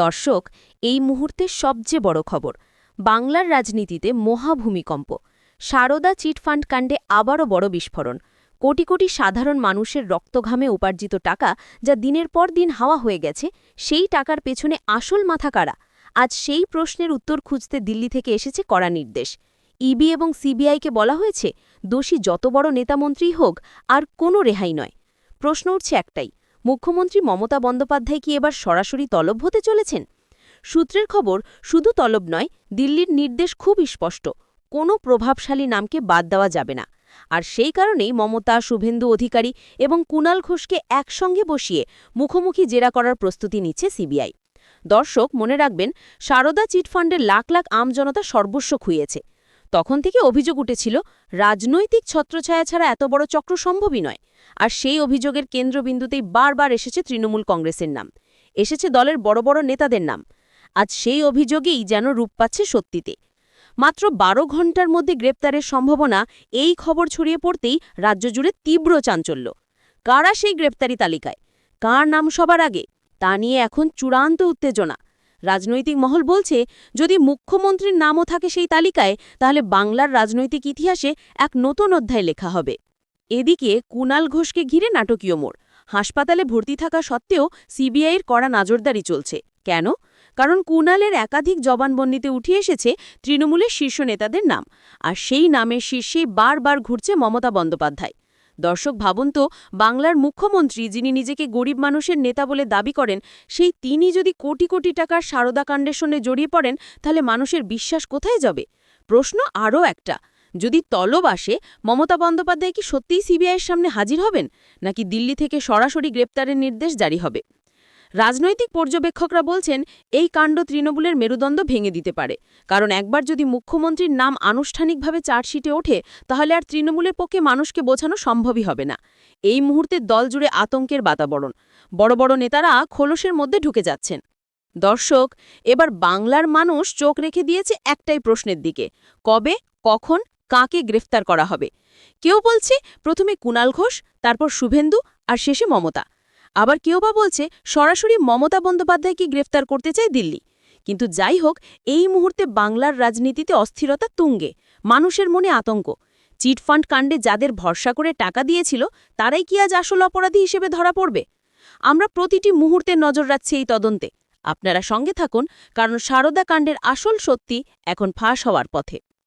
দর্শক, এই মুহূর্তে সবচেয়ে বড় খবর, বাংলার রাজনীতিতে মহাভূমিকম্প। সারদা চিটফান্ড কাণ্ডে আবারও বড় বিস্ফোরণ। কোটি কোটি সাধারণ মানুষের রক্তঘামে উপার্জিত টাকা যা দিনের পর দিন হাওয়া হয়ে গেছে, সেই টাকার পেছনে আসল মাথা কারা? আজ সেই প্রশ্নের উত্তর খুঁজতে দিল্লি থেকে এসেছে কড়া নির্দেশ। ইবি এবং সিবিআইকে বলা হয়েছে, দোষী যত বড় নেতামন্ত্রীই হোক, আর কোনো রেহাই নয়। প্রশ্ন উঠছে একটাই মুখ্যমন্ত্রী মমতা বন্দ্যোপাধ্যায় কি এবার সরাসরি তলব হতে চলেছেন? সূত্রের খবর, শুধু তলব নয়, দিল্লির নির্দেশ খুব স্পষ্ট। কোনো প্রভাবশালী নামকে বাদ দেওয়া যাবে না। আর সেই কারণেই মমতা, শুভেন্দু অধিকারী এবং কুণাল ঘোষকে একসঙ্গে বসিয়ে মুখোমুখি জেরা করার প্রস্তুতি নিচ্ছে সিবিআই। দর্শক, মনে রাখবেন, সারদা চিটফান্ডের লাখ লাখ আমজনতা সর্বস্ব খুইয়েছে। তখন থেকে অভিযোগ উঠেছিল, রাজনৈতিক ছত্রছায়া ছাড়া এত বড় চক্র সম্ভবই নয়। আর সেই অভিযোগের কেন্দ্রবিন্দুতেই বারবার এসেছে তৃণমূল কংগ্রেসের নাম। এসেছে দলের বড় বড় নেতাদের নাম। আজ সেই অভিযোগেই যেন রূপ পাচ্ছে সত্যিতে। মাত্র বারো ঘণ্টার মধ্যে গ্রেপ্তারের সম্ভাবনা এই খবর ছড়িয়ে পড়তেই রাজ্য জুড়ে তীব্র চাঞ্চল্য। কারা সেই গ্রেপ্তারি তালিকায়? কার নাম সবার আগে? তা নিয়ে এখন চূড়ান্ত উত্তেজনা। রাজনৈতিক মহল বলছে, যদি মুখ্যমন্ত্রীর নামও থাকে সেই তালিকায়, তাহলে বাংলার রাজনৈতিক ইতিহাসে এক নতুন অধ্যায় লেখা হবে। এদিকে কুনাল ঘোষকে ঘিরে নাটকীয় মোড়। হাসপাতালে ভর্তি থাকা সত্ত্বেও সিবিআইয়ের কড়া নজরদারি চলছে। কেন? কারণ কুনালের একাধিক জবানবন্দিতে উঠে এসেছে তৃণমূলের শীর্ষ নেতাদের নাম। আর সেই নামের শীর্ষেই বারবার ঘুরছে মমতা বন্দ্যোপাধ্যায়। দর্শক ভাবুন তো, বাংলার মুখ্যমন্ত্রী যিনি নিজেকে গরিব মানুষের নেতা বলে দাবি করেন, সেই তিনি যদি কোটি কোটি টাকার সারদা সঙ্গে জড়িয়ে পড়েন, তাহলে মানুষের বিশ্বাস কোথায় যাবে? প্রশ্ন আরও একটা, যদি তলব আসে, মমতা বন্দ্যোপাধ্যায় কি সত্যিই সিবিআইয়ের সামনে হাজির হবেন? নাকি দিল্লি থেকে সরাসরি গ্রেপ্তারের নির্দেশ জারি হবে? রাজনৈতিক পর্যবেক্ষকরা বলছেন, এই কাণ্ড তৃণমূলের মেরুদণ্ড ভেঙে দিতে পারে। কারণ একবার যদি মুখ্যমন্ত্রীর নাম আনুষ্ঠানিকভাবে চার্জশিটে ওঠে, তাহলে আর তৃণমূলের পক্ষে মানুষকে বোঝানো সম্ভবই হবে না। এই মুহূর্তে দল জুড়ে আতঙ্কের বাতাবরণ। বড় বড় নেতারা খোলসের মধ্যে ঢুকে যাচ্ছেন। দর্শক, এবার বাংলার মানুষ চোখ রেখে দিয়েছে একটাই প্রশ্নের দিকে। কবে, কখন, কাকে গ্রেফতার করা হবে? কেউ বলছে, প্রথমে কুণাল ঘোষ, তারপর শুভেন্দু, আর শেষে মমতা। আবার কেউ বা বলছে, সরাসরি মমতা বন্দ্যোপাধ্যায়কে গ্রেফতার করতে চায় দিল্লি? কিন্তু যাই হোক, এই মুহূর্তে বাংলার রাজনীতিতে অস্থিরতা তুঙ্গে, মানুষের মনে আতঙ্ক। চিটফান্ড কাণ্ডে যাদের ভরসা করে টাকা দিয়েছিল, তারাই কি আজ আসল অপরাধী হিসেবে ধরা পড়বে? আমরা প্রতিটি মুহূর্তে নজর রাখছি এই তদন্তে। আপনারা সঙ্গে থাকুন, কারণ সারদা কাণ্ডের আসল সত্যি এখন ফাঁস হওয়ার পথে।